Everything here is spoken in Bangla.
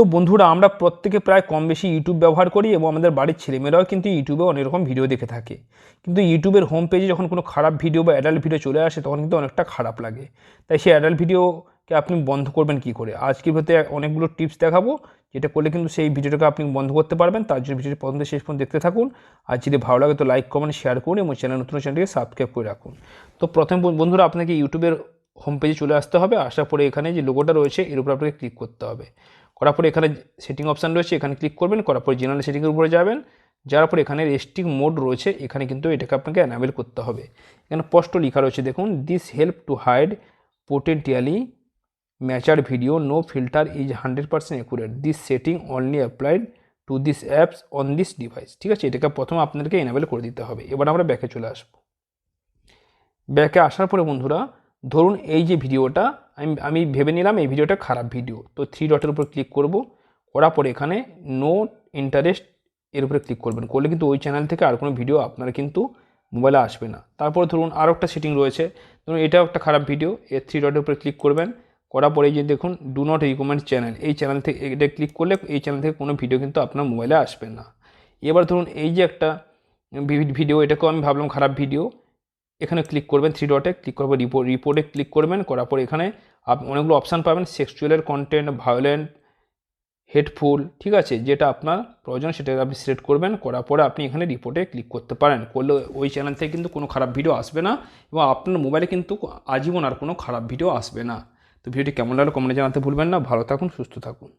তো বন্ধুরা, আমরা প্রত্যেকে প্রায় কম বেশি ইউটিউব ব্যবহার করি এবং আমাদের বাড়ির ছেলেমেয়েরাও কিন্তু ইউটিউবে অনেক রকম ভিডিও দেখে থাকে। কিন্তু ইউটিউবের হোম পেজে যখন কোনো খারাপ ভিডিও বা অ্যাডাল্ট ভিডিও চলে আসে, তখন কিন্তু অনেকটা খারাপ লাগে। তাই সেই অ্যাডাল্ট ভিডিওকে আপনি বন্ধ করবেন কি করে? আজকের ভিতরে অনেকগুলো টিপস দেখাবো, যেটা করলে কিন্তু সেই ভিডিওটাকে আপনি বন্ধ করতে পারবেন। তার জন্য ভিডিওটি পর্যন্ত শেষ পর্যন্ত দেখতে থাকুন। আর যদি ভালো লাগে তো লাইক কমেন্ট শেয়ার করুন এবং চ্যানেল নতুন চ্যানেলটিকে সাবস্ক্রাইব করে রাখুন। তো প্রথম বন্ধুরা, আপনাকে ইউটিউবের হোম পেজে চলে আসতে হবে। আসার পরে এখানে যে লোগোটা রয়েছে, এর উপর আপনাকে ক্লিক করতে হবে। করার পরে এখানে সেটিং অপশান রয়েছে, এখানে ক্লিক করবেন, করার পরে জেনারেল সেটিংয়ের উপরে যাবেন। যার পর এখানে রেস্ট্রিক মোড রয়েছে, এখানে কিন্তু এটাকে আপনাকে অ্যানাবেল করতে হবে। এখানে স্পষ্ট লেখা রয়েছে, দেখুন this help to hide potentially mature video no filter is hundred percent accurate this setting only applied to this apps on this device ঠিক আছে? এটাকে প্রথম আপনাদেরকে এনাবেল করে দিতে হবে। এবার আমরা ব্যাকে চলে আসব। ব্যাকে আসার পরে বন্ধুরা, ধরুন এই যে ভিডিওটা আমি আমি ভেবে নিলাম এই ভিডিওটা খারাপ ভিডিও তো থ্রি ডটের উপর ক্লিক করব, করার পরে এখানে নো ইন্টারেস্ট এর উপরে ক্লিক করবেন, করলে কিন্তু ওই চ্যানেল থেকে আর কোনো ভিডিও আপনার কিন্তু মোবাইলে আসবে না। তারপর ধরুন আরও একটা সেটিং রয়েছে, ধরুন এটাও একটা খারাপ ভিডিও এর থ্রি ডটের উপরে ক্লিক করবেন, করার পরে যে দেখুন ডু নট রিকমেন্ড চ্যানেল এই চ্যানেল থেকে এটা ক্লিক করলে এই চ্যানেল থেকে কোনো ভিডিও কিন্তু আপনার মোবাইলে আসবে না। এবার ধরুন এই যে একটা ভিডিও এটাকেও আমি ভাবলাম খারাপ ভিডিও এখানে ক্লিক করবেন থ্রি ডটে ক্লিক করবেন রিপোর্ট রিপোর্টে ক্লিক করবেন, করার পর এখানে আপনি অনেকগুলো অপশান পাবেন সেক্সুয়ালের কন্টেন্ট ভায়োলেন্ট হেডফুল ঠিক আছে? যেটা আপনার প্রয়োজন সেটা আপনি সিলেক্ট করবেন, করার পরে আপনি এখানে রিপোর্টে ক্লিক করতে পারেন। করলে ওই চ্যানেল থেকে কিন্তু কোনো খারাপ ভিডিও আসবে না এবং আপনার মোবাইলে কিন্তু আজীবন আর কোনো খারাপ ভিডিও আসবে না। তো ভিডিওটি কেমন লাগল কমেন্টে জানাতে ভুলবেন না। ভালো থাকুন, সুস্থ থাকুন।